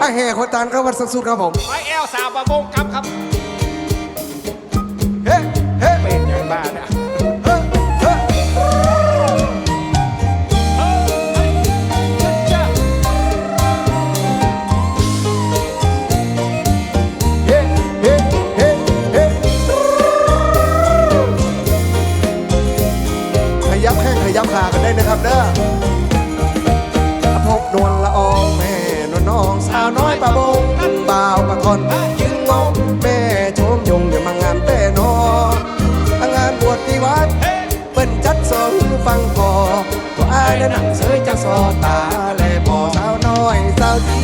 ไอแห่คนตานครับวัดสังสุดครับผมไอแอลสาวประมงครับครับ น้อยปะบงบ่าวปะคอนยืนงงแม่โชมยงอย่ามางานแต่นองานบวชที่วัดเปิ้นจัดสอนฟังพอตัวอายและหนังเสยจะสอตาแลพอสาวน้อยสาวดี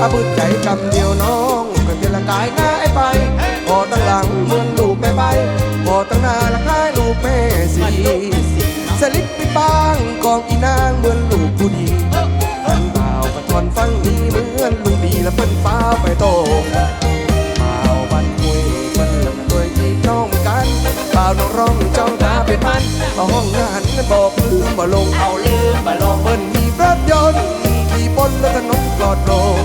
อาบุญใจกำเดียวน้องกันเดียวละกายหน้าไอ้ไปพอตั้งหลังเมือนลูกแม่ใบพอตั้งหน้าละค้ายลูกแม่สีสลิปไปบ้างกองอีนา บ่าวน้องร้องจ้องตาเป็นมันเอาห้องงานกันบอกลืมบ่ลงเอาลืมบ่ลงเปิ้นมีรถยนต์ขี่บนแล้วถนนปลอดโลง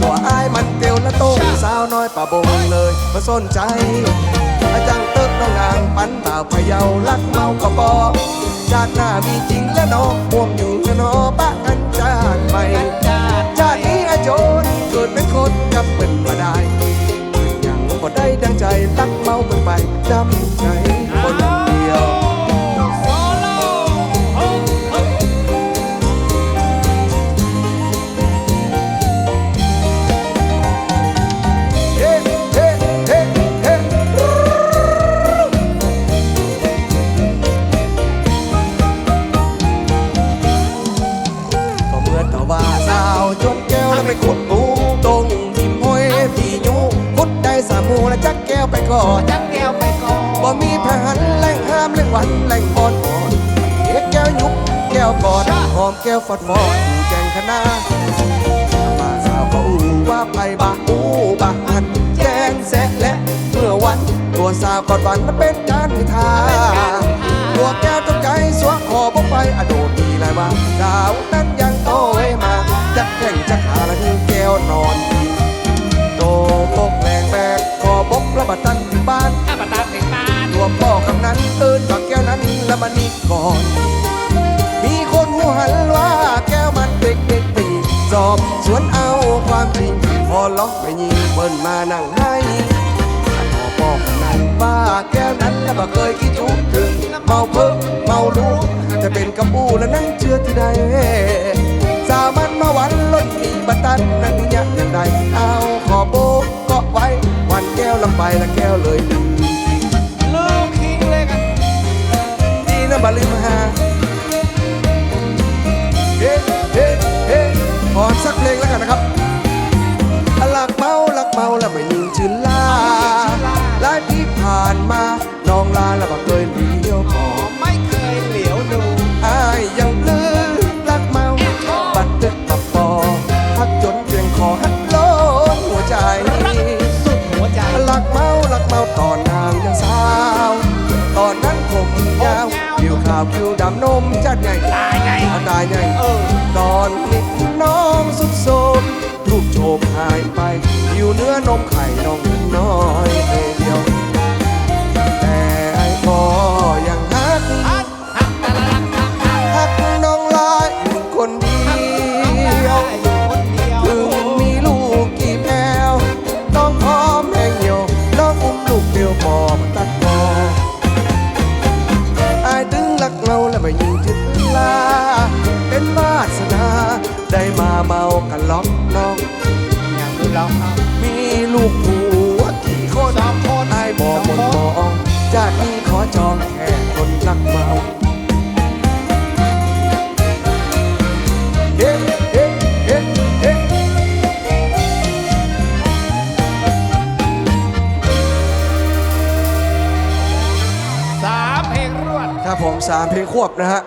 ตัวอายมันเตียวและโต้งสาวน้อยป่าบงเลยมาสนใจอาจังเติกน้องนางปันบ่าวพะเยาลักเมาก็บอชาติหน้ามีจริงและน้องห่วงอยู่จะนอปะกันชาติใหม่ชาตินี้อาโจรเกิดเป็นคนกับเป็นมาได้ยังบ่ได้ดังใจลักเมาเป็นไปจำใจ หมูแล้วจักแก้วไปก่อนจักแก้วไปก่อนบ่มีแผนแหล่งห้ามแหล่งหวันแหล่งอ่อนอ่อนเอ็ดแก้วยุบแก้วกอดหอมแก้วฟอดฟอดอยู่แกงคณะมาสาวเขาอู้ว่าไปบาอู้บาหันแจ้งแสะและเมื่อวันตัวสาวกอดหวันมันเป็นการนิทาตัวแก้วจงใจสวะคอบกไปอโดดดีหลายว่าสาวนั้นยังโตไว้มาจักแข่งจักขาละคือแก้วนอน มีคนหูหันว่าแก้วมันเด็กเด็กปีสอบสวนเอาความจริง พอล็อกไปยิงเปิ้นมานั่งให้พ่อพ่อคำนั้นว่าแก้วนั้นแล้วบ่เคยคิดจุกถึงเมาเพิ่งเมารู้จะเป็นกระปูแล้วนั่งเชื่อที่ใดสามันมาวันรถมีบัตรตันนั่นยักอย่างใดเอาขอโบกเกาะไว้วันแก้วลำไปและแก้วเลยลืม บาลืมหาเฮ้เฮ้เฮ้ขอสักเพลงแล้วกันนะครับหลักเมาหลักเมาแล้วไม่ยืนชื่นาวผิวดำนมจัดใหญ่ตายไงตายใหญ่เออตอนนี้น้องสุดโทรมรูปโฉมหายไปผิวเนื้อนมไข่น้องน้อยเดียว ได้มาเมากันล็อกน้องอย่างดูเราเอามีลูกผัวกี่คนสองคนอายบอกบนมองจากนี้ขอจองแค่คนรักเมาเฮ้เฮ้เฮ้เฮ้สามเพลงรวดครับผมสามเพลงควบนะฮะ